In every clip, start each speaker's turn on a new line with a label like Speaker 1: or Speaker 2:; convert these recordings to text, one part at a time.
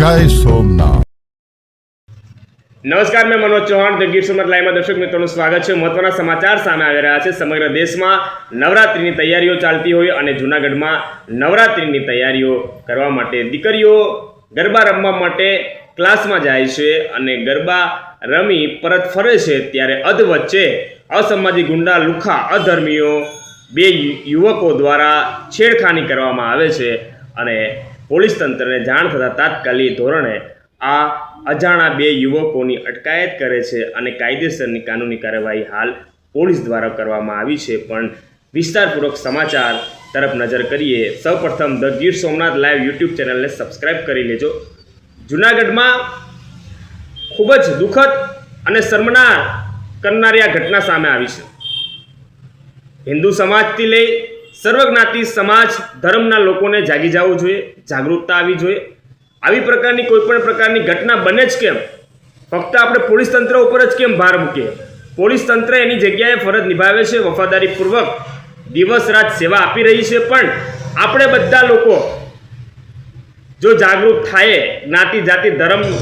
Speaker 1: જય સોમનાથ.
Speaker 2: નમસ્કાર, મેં મનોજ ચૌહાણ, ધ ગીર સોમનાથ લાઈવમાં દર્શક મિત્રોનું સ્વાગત છે. મહત્વના સમાચાર સામે આવી રહ્યા છે. સમગ્ર દેશમાં નવરાત્રિની તૈયારીઓ ચાલતી હોય અને જૂનાગઢમાં નવરાત્રિની તૈયારીઓ કરવા માટે દીકરીઓ ગરબા રમવા માટે ક્લાસમાં જાય છે અને ગરબા રમી પરત ફરે છે ત્યારે અધ વચ્ચે અસામાજિક ગુંડા, લુખા, અધર્મીઓ બે યુવકો દ્વારા છેડખાની કરવામાં આવે છે અને પોલીસ તંત્રને જાણ થતાં તાત્કાલિક ધોરણે આ અજાણા બે યુવકોની અટકાયત કરે છે અને કાયદેસરની કાનૂની કાર્યવાહી હાલ પોલીસ દ્વારા કરવામાં આવી છે. પણ વિસ્તારપૂર્વક સમાચાર તરફ નજર કરીએ, સૌપ્રથમ the Gir Somnath live YouTube ચેનલને સબસ્ક્રાઇબ કરી લેજો. જૂનાગઢમાં ખૂબ જ દુઃખદ અને શર્મનાર કરનારી આ ઘટના સામે આવી છે. હિન્દુ સમાજથી લઈ સર્વજ્ઞાતિ સમાજ ધર્મના લોકોને જાગી જવું જોઈએ, જાગૃતતા આવી જોઈએ. આવી પ્રકારની કોઈ પણ પ્રકારની ઘટના બને જ કેમ? ફક્ત આપણે પોલીસ તંત્ર ઉપર જ કેમ ભાર મૂકીએ? પોલીસ તંત્ર એની જગ્યાએ ફરજ નિભાવે છે, વફાદારીપૂર્વક દિવસ રાત સેવા આપી રહી છે, પણ આપણે બધા લોકો જો જાગૃત થાય, જ્ઞાતિ જાતિ ધર્મથી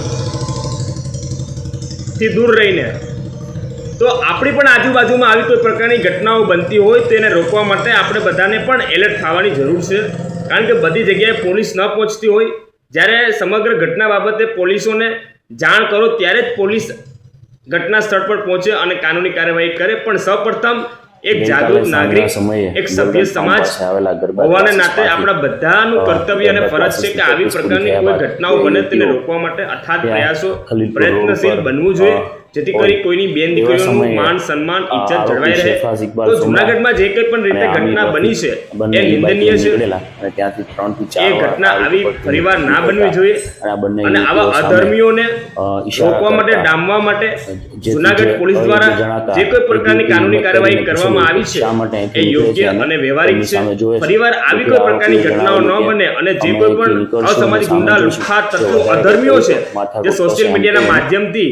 Speaker 2: દૂર રહીને તો આપણી પણ આજુબાજુમાં આવી કોઈ પ્રકારની ઘટનાઓ બનતી હોય તો એને રોકવા માટે આપણે બધાને પણ એલર્ટ થવાની જરૂર છે. કારણ કે બધી જગ્યાએ પોલીસ ન પહોંચતી હોય જ્યારે સમગ્ર ઘટના બાબતે પોલીસોને જાણ કરો ત્યારે જ પોલીસ ઘટના સ્થળ પર પહોંચે અને કાનૂની કાર્યવાહી કરે. પણ સૌપ્રથમ એક જાગૃત નાગરિક એક સભ્ય સમાજ હોવાને નાતે આપણા બધાનું કર્તવ્ય અને ફરજ છે કે આવી પ્રકારની કોઈ ઘટનાઓ બને તેને રોકવા માટે અથાત પ્રયાસો પ્રયત્નશીલ બનવું જોઈએ. જેથી કરી કોઈની બેન દીકરીઓનું માન સન્માન ઇજ્જત જળવાઈ રહે. તો જુનાગઢમાં જે કંઈ પણ રીતે ઘટના બની છે એ નિંદનીય છે. એ ઘટના આવી ફરીવાર ના બનવી જોઈએ અને આવા અધર્મીઓને રોકવા માટે ડામવા માટે જુનાગઢ પોલીસ દ્વારા જે કોઈ પ્રકારની કાનૂની કાર્યવાહી કરવામાં આવી છે એ યોગ્ય અને વ્યવહારિક છે. ફરીવાર આવી કોઈ પ્રકારની ઘટનાઓ ન બને અને જે કોઈ પણ અસામાજિક ગુંડા લુખા તત્વો અધર્મીઓ છે જે સોશિયલ મીડિયાના માધ્યમથી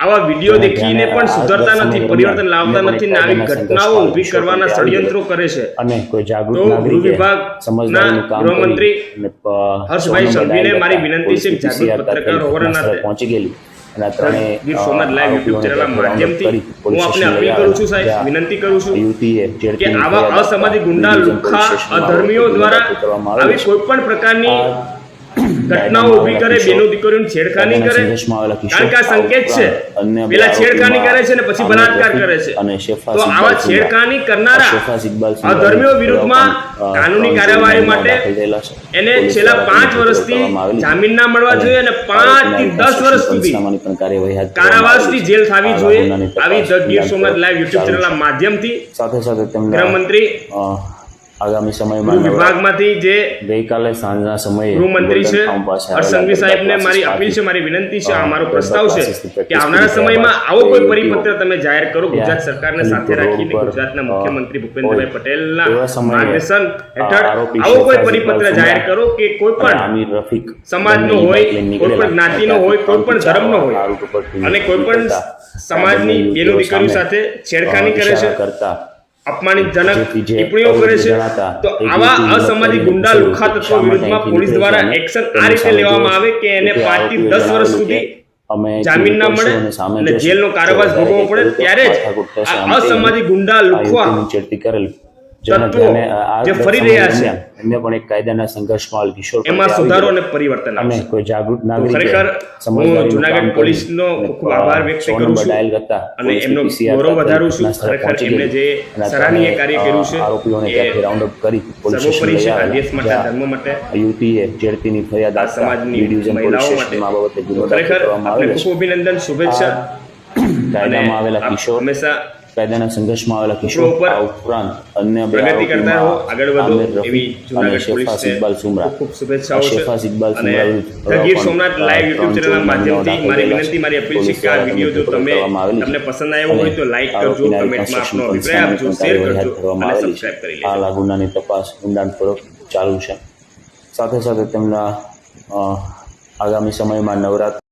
Speaker 2: આવા વીડિયો દેખીને પણ સુધરતા નથી પરિવર્તન લાવતા નથી ને આવી ઘટનાઓ ઊભી કરવાના ષડયંત્રો કરે છે.
Speaker 3: અને કોઈ જાગૃત
Speaker 2: ગૃહ વિભાગ
Speaker 3: સમજદારીનું
Speaker 2: ગૃહમંત્રી હર્ષભાઈ સંઘવીને મારી વિનંતી છે જાગૃત પત્રકાર
Speaker 3: પહોંચી ગયેલી અને
Speaker 2: સોમનાથ લાઈવ યુટ્યુબ ચેનલના માધ્યમથી હું આપને અપીલ કરું છું સાહેબ વિનંતી કરું છું કે આવા અસામાજિક ગુંડા લુખ્ખા અધર્મીઓ દ્વારા આવી. કોઈ પણ પ્રકારની ઘટનાઓ ઊભી કરે બેનો દીકરીઓની છેડખાની કરે કારણ કે આ સંકેત છે. પેલા છેડખાની કરે છે ને પછી બલાત્કાર કરે છે. તો આવા છેડખાની કરનારા અધર્મીઓ વિરુદ્ધમાં કાનૂની કાર્યવાહી માટે. એને છેલ્લા પાંચ વર્ષથી. જામીન ના મળવા જોઈએ અને
Speaker 3: પાંચથી
Speaker 2: દસ વર્ષ સુધી કારાવાસથી જેલ થવી જોઈએ. આવી the Gir Somnath live YouTube ચેનલના માધ્યમથી
Speaker 3: સાથે સાથે
Speaker 2: ગૃહમંત્રી
Speaker 3: આગામી સમયમાં
Speaker 2: વિભાગમાંથી જે
Speaker 3: ગઈકાલે સાંજના સમયે
Speaker 2: ગૃહમંત્રી છે
Speaker 3: ગોલ્ડન ટાઉન પાસે
Speaker 2: હર્ષ સંઘવી
Speaker 3: આવેલા
Speaker 2: સાહેબને મારી અપીલ છે મારી વિનંતી છે આ મારો પ્રસ્તાવ છે કે આવનારા સમયમાં આવો કોઈ પરિપત્ર તમે જાહેર કરો ગુજરાત સરકારને સાથે રાખીને ગુજરાતના મુખ્યમંત્રી ભૂપેન્દ્રભાઈ પટેલના માર્ગદર્શન હેઠળ આવો કોઈ પરિપત્ર જાહેર કરો કે કોઈ પણ સમાજનો હોય કોઈ પણ. જ્ઞાતિનો હોય કોઈ પણ ધર્મનો હોય અને કોઈ પણ સમાજની
Speaker 3: બેનો
Speaker 2: દીકરીઓ સાથે છેડખાની કરે છે
Speaker 3: કરતા
Speaker 2: અપમાનિતજનક ટિપ્પણીઓ કરે છે તો આવા અસામાજિક ગુંડા લુખા તત્વો વિરુદ્ધમાં પોલીસ દ્વારા એક્શન આ રીતે લેવામાં આવે કે એને
Speaker 3: છે. પાંચથી
Speaker 2: દસ વર્ષ સુધી જામીન ના મળે
Speaker 3: અને
Speaker 2: જેલનો
Speaker 3: કારોબાર
Speaker 2: ભોગવવો પડે ત્યારે જ અસામાજિક ગુંડા લુખવા તત્વો જે ફરી રહ્યા છે.
Speaker 3: એમને પણ એક કાયદાના સંઘર્ષમાં કિશોર
Speaker 2: એમાં સુધારો અને પરિવર્તન
Speaker 3: અને કોઈ જાગૃત
Speaker 2: તો ખરેખર હું જુનાગઢ પોલીસનો ખૂબ ખૂબ આભાર વ્યક્ત કરું છું. અને એમનો ગૌરવ વધારું છું. ખરેખર
Speaker 3: પહોંચી
Speaker 2: જે સરાહનીય કાર્ય કર્યું છે
Speaker 3: આરોપીઓને ત્યાંથી રાઉન્ડ અપ કરી પોલીસ સ્ટેશન
Speaker 2: છે આ દેશ માટે ધર્મ માટે
Speaker 3: આ છેડતીની ફરિયાદ
Speaker 2: આ સમાજની
Speaker 3: ડિવિઝન પોલીસ સ્ટેશનમાં બાબતે ગુનો દાખલ કરવામાં
Speaker 2: આપણે
Speaker 3: છે
Speaker 2: ખૂબ અભિનંદન શુભેચ્છા.
Speaker 3: કાયદામાં આવેલા કિશોર
Speaker 2: હંમેશા
Speaker 3: કાયદાના સંઘર્ષમાં આવેલા કિશોર આ ઉપરાંત અન્ય બે
Speaker 2: પ્રગતિ કરતા રહો
Speaker 3: આરોપીમાં
Speaker 2: આગળ વધો
Speaker 3: આમિર રફીક
Speaker 2: એવી
Speaker 3: અને
Speaker 2: જુનાગઢ
Speaker 3: શેફાઝ
Speaker 2: પોલીસને
Speaker 3: ઇકબાલ સુમરા
Speaker 2: ખૂબ ખૂબ શુભેચ્છાઓ છે.
Speaker 3: શેફાઝ ઇકબાલ સુમરા
Speaker 2: ગીર સોમનાથ લાઈવ યુટ્યુબ ચેનલના માધ્યમથી મારી વિનંતી મારી અપીલ છે કે આ વીડિયો જો તમે તમને પસંદ આવ્યો હોય તો લાઈક કરજો કમેન્ટમાં આપનો અભિપ્રાય આપજો શેર કરજો અને સબસ્ક્રાઇબ
Speaker 3: છે.
Speaker 2: કરી
Speaker 3: આ લાગુનાની તપાસ ઊંડાણપૂર્વક ચાલુ છે. સાથે સાથે તેમના આગામી સમયમાં નવરાત્રી